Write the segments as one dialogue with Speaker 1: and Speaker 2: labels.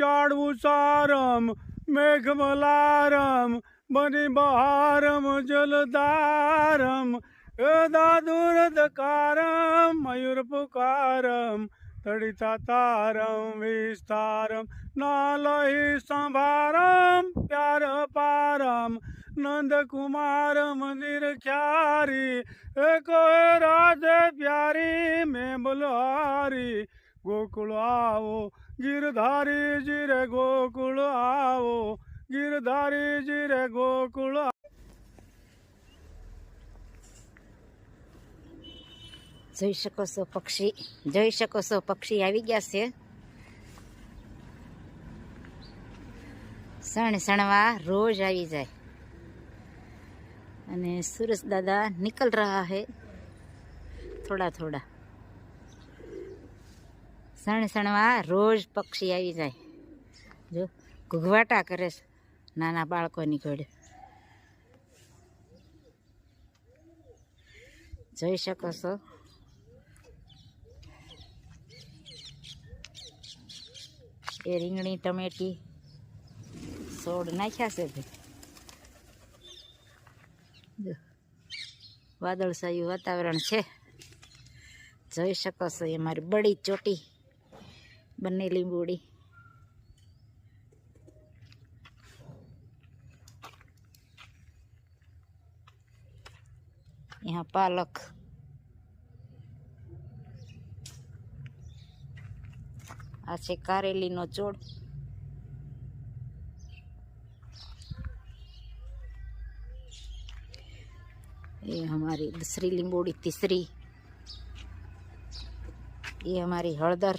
Speaker 1: ચાડવું સારમ, મેઘમલારમ બની બહારમ જલધારમ. એ દાદુરદકારમ મયુર પુકારમ તડિતા તારમ વિસ્તારમ. નાલહી સંભારમ પ્યાર પારમ નંદકુમાર મંદિર ખ્યારી એકો એ રાધે પ્યારી, મેં બલહારી ગોકુળ આવો ગિરધારી જીરે ગોકુળ આવો, ગિરધારી જીરે ગોકુળ
Speaker 2: જોઈ શકો છો પક્ષી, જોઈ શકો છો પક્ષી આવી ગયા છે. સણ સણવા રોજ આવી જાય. અને સુરજ દાદા નિકલ રહ્યા હે થોડા થોડા. સણ રોજ પક્ષી આવી જાય. જો, ઘૂઘવાટા કરે છે નાના બાળકોની ઘોડે જોઈ શકો છો. એ રીંગણી, ટમેટી, સોડ નાખ્યા છે ભાઈ વાદળછાયું વાતાવરણ છે. જોઈ શકો છો, એ મારી બળી ચોટી. બંને લીંબુડી यहाँ पालक આ છે કારેલીનો ચોળ ये हमारी दूसरी लिंबोड़ी तीसरी ये हमारी हड़दर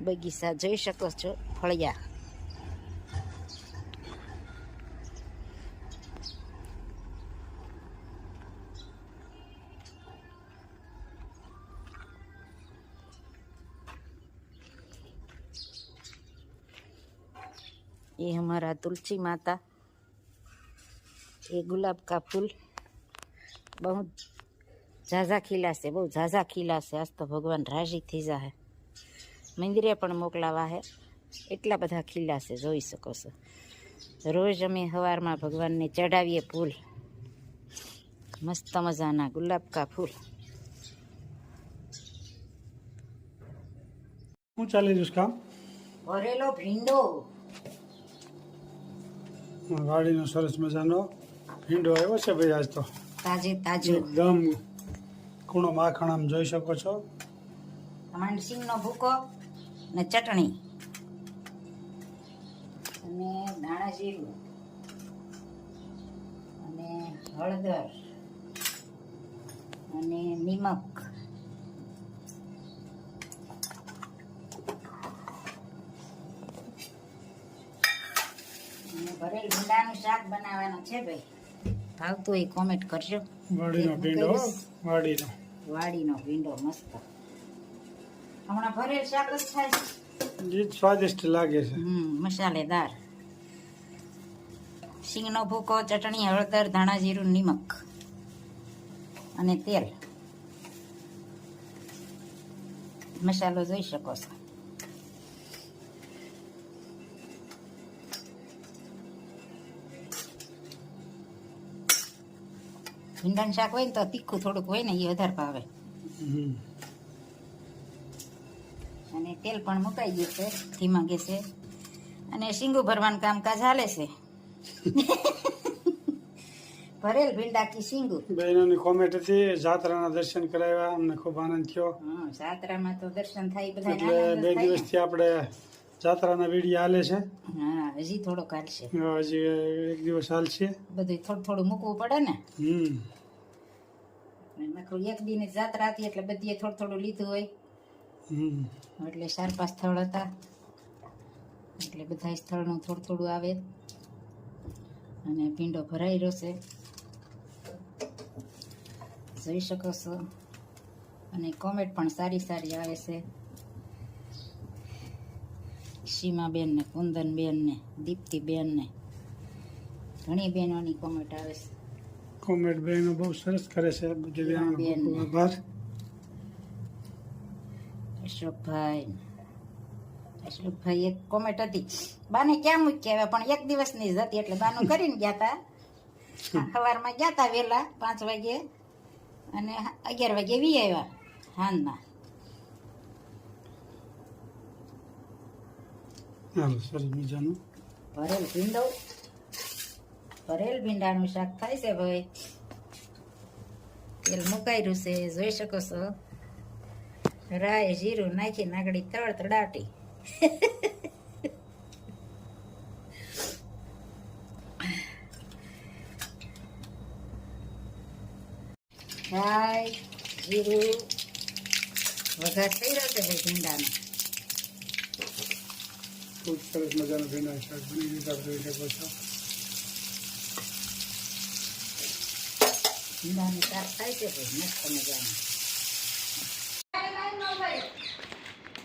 Speaker 2: બગીચા જોઈ શકો છો ફળિયા ये हमारा तुलसी माता ये गुलाब का फूल बहुत ઝાઝા ખીલા છે બહુ ઝાઝા ખીલા છે આજ તો ભગવાન રાજી થઈ જાય મંદિરે પણ મોકલાવા હે. એટલા બધા ખીલા છે જોઈ શકો છો. રોજ અમે સવારમાં ભગવાનને ચડાવીએ ફૂલ. મસ્ત મજાના ગુલાબ કા ફૂલ.
Speaker 1: શું ચાલી છે કામ?
Speaker 2: ભરેલો ભીંડો.
Speaker 1: વાડીનો સરસ મજાનો ભીંડો આવ્યો છે ભાઈ આજ તો.
Speaker 2: તાજે તાજો.
Speaker 1: એકદમ કૂણો માખણ આમ જોઈ શકો છો.
Speaker 2: સિંગનો ભૂકો. ને ચટણી. અને દાણા જીરું. અને હળદર. અને નિમક. અને ભરેલ ભીંડાનું શાક બનાવવાનું છે ભાઈ. ભાવતું એ કોમેન્ટ કરજો.
Speaker 1: વાડીનો ભીંડો વાડીનો.
Speaker 2: વાડીનો ભીંડો મસ્ત. હમણાં ભરેલ શાક જ થાય
Speaker 1: જે સ્વાદિષ્ટ લાગે છે.
Speaker 2: મસાલેદાર. સિંગનો ભૂકો ચટણી હળદર ધાણા જીરું નિમક અને તેલ. મસાલો જોઈ શકો છો. ભીંડાનું શાક હોય ને તો તીખું થોડુંક હોય ને એ વધારે ભાવે.
Speaker 1: હમ.
Speaker 2: અને તેલ પણ મુકાઈ ગયું છે ધીમા ગેસે. અને શીંગું ભરવાનું કામકાજ હાલે છે. ભરેલ ભીંડાકી શીંગું.
Speaker 1: બહેનોની કોમેન્ટ હતી જાત્રાના દર્શન કરાવ્યા અમને ખૂબ આનંદ થયો.
Speaker 2: જાત્રામાં તો દર્શન થાય બધા
Speaker 1: એટલે બે દિવસથી આપણે જાત્રાના વીડિયો હાલે છે.
Speaker 2: હા હજી થોડોક હાલશે.
Speaker 1: હજી એક દિવસ હાલશે.
Speaker 2: બધું થોડું થોડું મૂકવું પડે ને.
Speaker 1: હમ.
Speaker 2: એક દિન જાત્રા હતી એટલે બધીએ થોડું થોડું લીધું હોય. એટલે ચાર પાંચ સ્થળ હતા. એટલે બધા સ્થળનું થોડું થોડું આવે. અને ભીંડો ભરાઈ રહ્યો છે. જોઈ શકો છો. અને કોમેન્ટ પણ સારી સારી આવે છે. સીમાબેન ને કુંદનબેન ને દીપ્તિબેન ને ઘણી બહેનોની કોમેન્ટ આવે છે.
Speaker 1: કોમેન્ટ બહેનો બહુ સરસ કરે છે. આભાર.
Speaker 2: અશોકભાઈ. અશોકભાઈ એક કોમેન્ટ હતી બાને ક્યાં મૂકી આવ્યા પણ એક દિવસની જ હતી એટલે બાનું કરીને ગયા હતા સવારમાં ગયા હતા વહેલા પાંચ વાગે અને અગિયાર વાગે વી આવ્યા હાંજના ભરેલ ભીંડો ભરેલ ભીંડાનું શાક થાય છે ભાઈ. તેલ મુકાયેલું છે જોઈ શકો છો. રાય જીરું નાખી નાગડી તળ તડાટી. રાય જીરું વઘાર થઈ રહ્યો છે ભાઈ ભીંડાનો.
Speaker 1: ખૂબ સરસ મજાનું ભીંડા શાક બની દીધા જોઈ શકો છો
Speaker 2: ભીંડાનું શાક થાય છે ભાઈ મસ્ત મજાનું.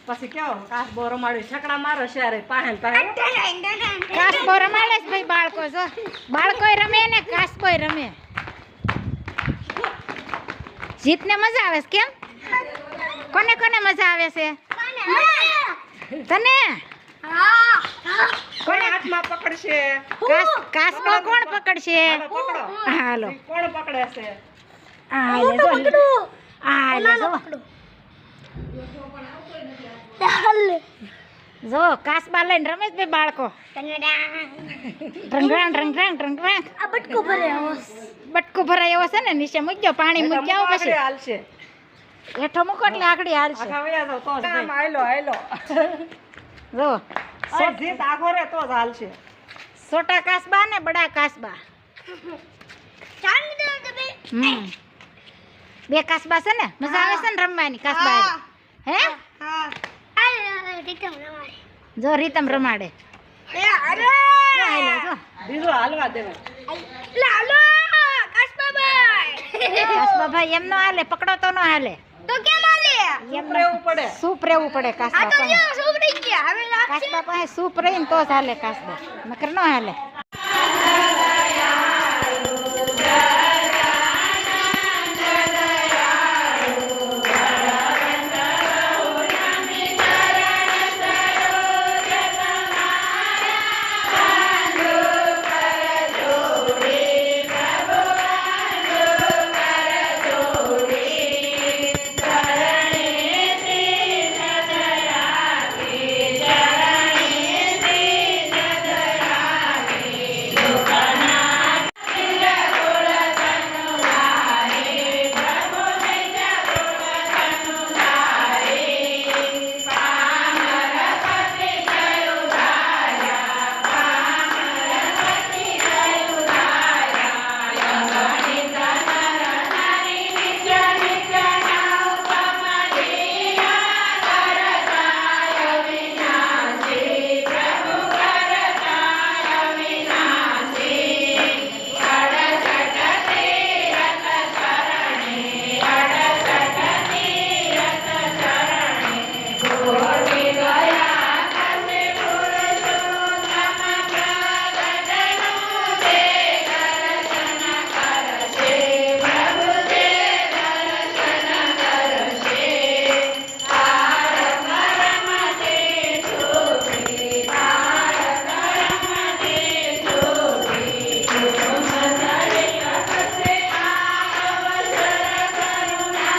Speaker 3: પછી કેવો? કાસબો રમાડ્યું? છકડા મારો શેરે પાહે પાહે
Speaker 2: કાસબો રમાડે છે ભાઈ બાળકો જો. બાળકો રમે ને કોઈ રમે. જીતને મજા આવે છે કેમ? કોને કોને મજા આવે છે? તને?
Speaker 3: કોણ હાથમાં પકડશે.
Speaker 2: કાસ કાસબો કોણ પકડશે?
Speaker 3: હાલો પકડો.
Speaker 2: હાલો.
Speaker 3: કોણ પકડે છે?
Speaker 2: આ જો. આ લે જો. જો કાસબા લઈને રમે ભાઈ બાળકો. બટકું ભરાય એવો છે ને નીચે મૂકજો પાણી મૂક્યા પછી.
Speaker 3: હાલશે.
Speaker 2: હેઠો મૂકો એટલે આકડી હાલશે.
Speaker 3: આખા તો જ હાલો હાલો.
Speaker 2: જો.
Speaker 3: જીત આગો રે તો જ હાલશે.
Speaker 2: છોટા કાસબા ને બડા કાસબા. બે કાસબા છે ને મજા આવે છે ને રમવાની કાસબા હારે? હે જો રીતમ રમાડે.
Speaker 3: બીજું હાલવા
Speaker 2: એમ નો હાલે પકડો તો નો હાલે? એમ
Speaker 3: રહેવું પડે.
Speaker 2: સૂપ રહેવું પડે કાસબા પાસે સૂપ રહીને તો જ હાલે નકર નો હાલે.